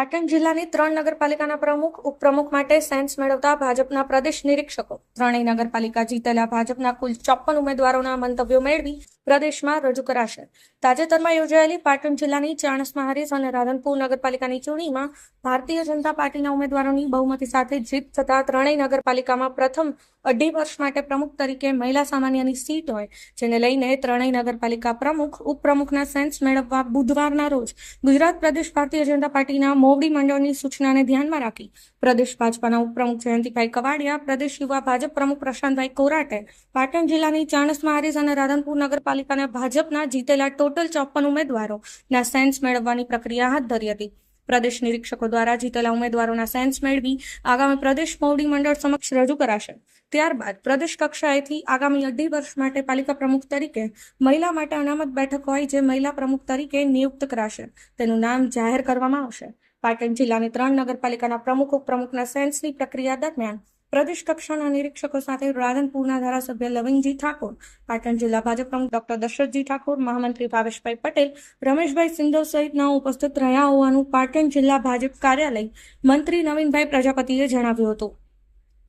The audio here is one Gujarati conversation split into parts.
પાટણ જિલ્લાની ત્રણ નગરપાલિકાના પ્રમુખ, ઉપપ્રમુખ માટે સેન્સ મેળવતા ભાજપના પ્રદેશ નિરીક્ષકો. ત્રણેય નગરપાલિકા જીતેલા ભાજપના કુલ ચોપ્પન ઉમેદવારોના મંતવ્યો મેળવી પ્રદેશમાં રજૂ કરાશે. તાજેતરમાં યોજાયેલી પાટણ જિલ્લાની ચાણસ્મા હારીસ અને રાધનપુર નગરપાલિકાની ચૂંટણીમાં ભારતીય જનતા પાર્ટીના ઉમેદવારોની બહુમતી સાથે જીત થતા ત્રણેય નગરપાલિકામાં પ્રથમ અઢી વર્ષ માટે પ્રમુખ તરીકે મહિલા સામાન્યની સીટ હોય, જેને લઈને ત્રણેય નગરપાલિકા પ્રમુખ, ઉપપ્રમુખના સેન્સ મેળવવા બુધવારના રોજ ગુજરાત પ્રદેશ ભારતીય જનતા પાર્ટીના મોવડી મંડળની સૂચનાને ધ્યાનમાં રાખી પ્રદેશ ભાજપાના ઉપપ્રમુખ જયંતિભાઈ કવાડિયા, પ્રદેશ યુવા ભાજપ પ્રમુખ પ્રશાંતભાઈ કોરાટે પાટણ જિલ્લાની ચાણસ્મા હારીસ અને રાધનપુર નગરપાલિકાના ભાજપના જીતેલા ટોટલ ચોપન ઉમેદવારોના સેન્સ મેળવવાની પ્રક્રિયા હાથ ધરી હતી. પ્રદેશ નિરીક્ષકો દ્વારા જીતેલા ઉમેદવારોના સેન્સ મેળવી આગામી પ્રદેશ મોવડી મંડળ સમક્ષ રજૂ કરાશે. ત્યારબાદ પ્રદેશ કક્ષાએથી આગામી અઢી વર્ષ માટે પાલિકા પ્રમુખ તરીકે મહિલા માટે અનામત બેઠક હોય જે મહિલા પ્રમુખ તરીકે નિયુક્ત કરાશે. તેનું નામ જાહેર કરવામાં આવશે. પાટણ જિલ્લાની ત્રણ નગરપાલિકાના પ્રમુખ, ઉપપ્રમુખના સેન્સની પ્રક્રિયા દરમિયાન પ્રદેશ કક્ષાના નિરીક્ષકો સાથે રાધનપુરના ધારાસભ્ય લવિંગજી ઠાકોર, પાટણ જિલ્લા ભાજપ પ્રમુખ ડોક્ટર દશરથજી ઠાકોર, મહામંત્રી ભાવેશભાઈ પટેલ, રમેશભાઈ સિંધો સહિતના ઉપસ્થિત રહ્યા હોવાનું પાટણ જિલ્લા ભાજપ કાર્યાલય મંત્રી નવીનભાઈ પ્રજાપતિએ જણાવ્યું હતું.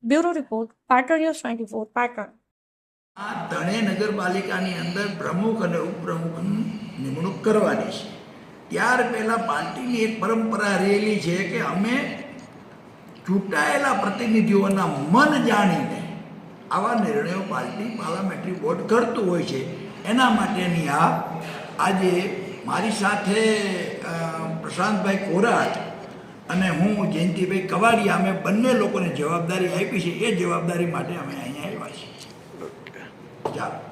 Bureau report, Patan news twenty four, Patan. આ ધણે નગરપાલિકાની અંદર પ્રમુખ અને ઉપપ્રમુખની નિમણૂક કરવાની છે. ત્યાર પહેલાં પાર્ટીની એક પરંપરા રહેલી છે કે અમે ચૂંટાયેલા પ્રતિનિધિઓના મન જાણીને આવા નિર્ણયો પાર્ટી પાર્લામેન્ટરી બોર્ડ કરતું હોય છે એના માટેની આ આજે મારી સાથે પ્રશાંતભાઈ કોરાટ અને હું જયંતિભાઈ કવાડિયા અમે બંને લોકોને જવાબદારી આપી છે એ જવાબદારી માટે અમે અહીંયા આવ્યા છીએ. ચાલો.